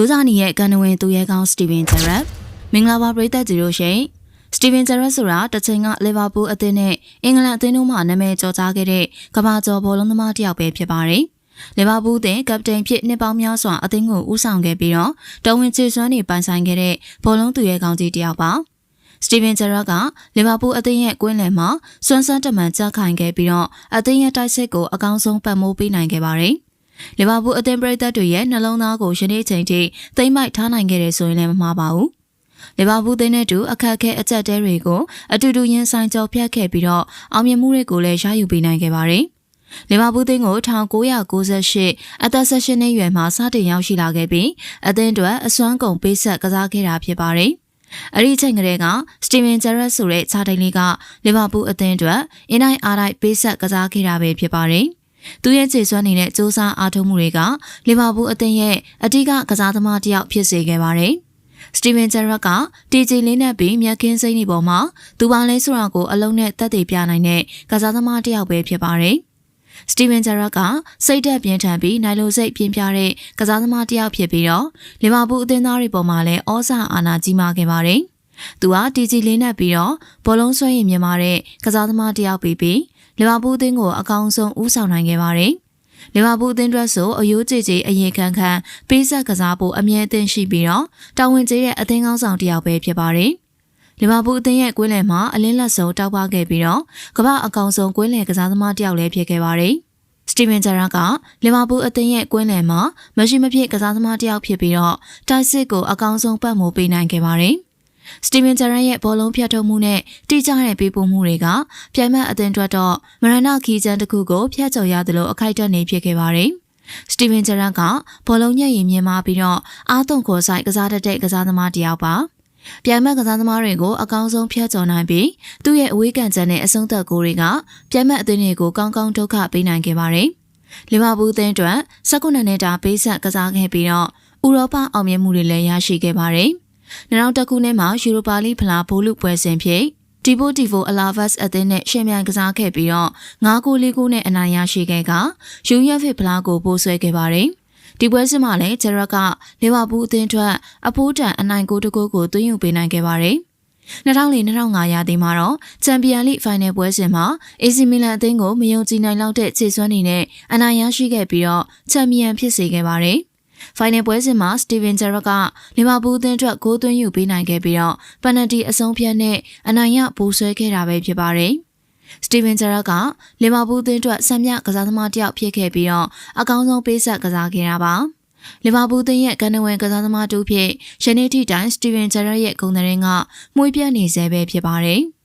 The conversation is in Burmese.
ဂျိုးဇာနီရဲ့ကန်နဝင်သူရဲကောင်းစတီဗင်ဂျရက်မင်္ဂလာပါပရိသတ်ကြီးတို့ရှင်စတီဗင်ဂျရက်ဆိုတာတစ်ချိန်ကလီဗာပူးအသင်းနဲ့အင်္ဂလန်အသင်းတို့မှနာမည်ကျော်ကြားခဲ့တဲ့ကမ္ဘာကျော်ဘောလုံးသမားတစ်ယောက်ပဲဖြစ်ပါတယ်လီဗာပူးအသင်းကပတိန်ဖြစ်နှစ်ပေါင်းများစွာအသင်းကိုဦးဆောင်ခဲ့ပြီးတော့တော်ဝင်ချေစွမ်းနေပိုင်ဆိုင်ခဲ့တဲ့ဘောလုံးသူရဲကောင်းကြီးတစ်ယောက်ပါစတီဗင်ဂျရက်ကလီဗာပူးအသင်းရဲ့ကွင်းလယ်မှာစွမ်းစွမ်းတမန်ကြားခိုင်ခဲ့ပြီးတော့အသင်းရဲ့တိုက်စစ်ကိုအကောင်းဆုံးပတ်မိုးပေးနိုင်ခဲ့ပါတယ်။ လီဗာပူးအသင်းပရိသတ်တွေရဲ့နှလုံးသားကိုယနေ့ချိန်ထိသိမ့်မိုက်ထားနိုင်ခဲ့တယ်ဆိုရင်လည်းမမှားပါဘူး။လီဗာပူးသင်းနဲ့တူအခက်အခဲအကျက်တဲတွေကိုအတူတူရင်ဆိုင်ကြော်ဖြတ်ခဲ့ပြီးတော့အောင်မြင်မှုတွေကိုလည်းရယူပေးနိုင်ခဲ့ပါတယ်။လီဗာပူးသင်းကို1998အသက်16နှစ်ရွယ်မှာစတင်ရောက်ရှိလာခဲ့ပြီးအသင်းအတွက်အစွမ်းကုန်ပေးဆက်ကစားခဲ့တာဖြစ်ပါတယ်။အဲ့ဒီချိန်ကလေးကစတီဗင်ဂျရက်ဆိုတဲ့ခြားတိန်လေးကလီဗာပူးအသင်းအတွက်အင်တိုင်းအားတိုင်းပေးဆက်ကစားခဲ့တာပဲဖြစ်ပါတယ်။ သူရဲ့ခြေစွမ်းနေတဲ့စူးစမ်းအားထုတ်မှုတွေကလီဗာပူးအသင်းရဲ့အဓိကကစားသမားတစ်ယောက်ဖြစ်စေခဲ့ပါတယ်။စတီဗင်ဂျယ်ရက်ကတီဂျီလေးနဲ့ပြီးမြက်ခင်းစိမ့်နေပေါ်မှာသူပါလဲဆိုတာကိုအလုံးနဲ့တက်တည်ပြနိုင်တဲ့ကစားသမားတစ်ယောက်ပဲဖြစ်ပါတယ်။စတီဗင်ဂျာရက်ကစိတ်သက်ပြင်းထန်ပြီးနိုင်လိုစိတ်ပြင်းပြတဲ့ကစားသမားတစ်ယောက်ဖြစ်ပြီးတော့လီဗာပူးအသင်းသားတွေပေါ်မှာလည်းဩဇာအာဏာကြီးမားခဲ့ပါတယ်။သူဟာတီဂျီလေးနဲ့ပြီးတော့ဘောလုံးဆွဲရင်မြင်မာတဲ့ကစားသမားတစ်ယောက်ပြီးပြီး လီဗာပူးအသင်းကိုအကောင်းဆုံးဦးဆောင်နိုင်ခဲ့ပါတယ်။လီဗာပူးအသင်းအတွက်ဆိုအယိုးကြည်ကြည်အရင်ခံခံပေးဆက်ကစားဖို့အမြဲအသင့်ရှိပြီးတော့တာဝန်ကျေးတဲ့အသင်းကောင်းဆောင်တစ်ယောက်ပဲဖြစ်ပါတယ်။လီဗာပူးအသင်းရဲ့ကွင်းလယ်မှာအလင်းလက်ဆုံးတောက်ပခဲ့ပြီးတော့ကမ္ဘာအကောင်ဆုံးကွင်းလယ်ကစားသမားတစ်ယောက်လည်းဖြစ်ခဲ့ပါတယ်။စတီဗင်ဂျာရာကလီဗာပူးအသင်းရဲ့ကွင်းလယ်မှာမရှိမဖြစ်ကစားသမားတစ်ယောက်ဖြစ်ပြီးတော့တိုက်စစ်ကိုအကောင်ဆုံးပတ်မိုးပေးနိုင်ခဲ့ပါတယ်။ စတီဗင်ဂျာရန်ရဲ့ဘောလုံးဖြတ်ထုတ်မှုနဲ့တိကျတဲ့ပေးပို့မှုတွေကပြိုင်မတ်အသင်းအတွက်တော့မရဏခီးချန်တစ်ခုကိုဖျက်ချော်ရသလိုအခိုက်အတန့်နေဖြစ်ခဲ့ပါတယ်။စတီဗင်ဂျာရန်ကဘောလုံးညက်ရင်မြင်မာပြီးတော့အားသွန်ခေါ်ဆိုင်ကစားတတ်တဲ့ကစားသမားတစ်ယောက်ပါ။ပြိုင်မတ်ကစားသမားတွေကိုအကောင်းဆုံးဖျက်ချော်နိုင်ပြီးသူ့ရဲ့အဝေးကန်ချက်နဲ့အဆုံးသက်ကိုတွေကပြိုင်မတ်အသင်းတွေကိုကောင်းကောင်းဒုက္ခပေးနိုင်ခဲ့ပါတယ်။လီဗာပူးအသင်းအတွက်19နှစ်တာပေးဆက်ကစားခဲ့ပြီးတော့ဥရောပအောင်မြင်မှုတွေလည်းရရှိခဲ့ပါတယ်။ 2000ခုနှစ်မှာယူရိုပါလိဖလားဘိုးလူပွဲစဉ်ဖြင့်ဒီပိုတီဗိုအလာဗတ်အသင်းနဲ့ရှင်မြန်ကစားခဲ့ပြီးတော့9ကို4ကိုနဲ့အနိုင်ရရှိခဲ့ကယူရဖစ်ဖလားကိုပိုးဆွဲခဲ့ပါတယ်။ဒီပွဲစဉ်မှာလည်းဂျရက်ကလီဗာပူးအသင်းထွက်အဖိုးတန်အနိုင်ကိုတကိုးကိုသွင်းယူပေးနိုင်ခဲ့ပါတယ်။2004-2005ရာသီမှာတော့ချန်ပီယံလိဖိုင်နယ်ပွဲစဉ်မှာ AC မီလန်အသင်းကိုမယုံကြည်နိုင်လောက်တဲ့ခြေစွမ်းနေနဲ့အနိုင်ရရှိခဲ့ပြီးတော့ချန်ပီယံဖြစ်စေခဲ့ပါတယ်။ ဖိုင်နယ်ပွဲစဉ်မှာစတီဗင်ဂျရက်ကလီဗာပူးအသင်းအတွက်ဂိုးသွင်းယူပေးနိုင်ခဲ့ပြီးတော့ပန်နတီအဆုံးဖြတ်နဲ့အနိုင်ရပူးဆွဲခဲ့တာပဲဖြစ်ပါတယ်။စတီဗင်ဂျရက်ကလီဗာပူးအသင်းအတွက်ဆံမြကစားသမားတစ်ယောက်ဖြစ်ခဲ့ပြီးတော့အကောင်းဆုံးပေးဆက်ကစားခဲ့တာပါ။လီဗာပူးသင်းရဲ့ကန်နဝင်ကစားသမားတူဖြစ်ယနေ့ထိတိုင်စတီဗင်ဂျရက်ရဲ့ဂုဏ်သတင်းကမှုေးပြတ်နေဆဲပဲဖြစ်ပါတယ်။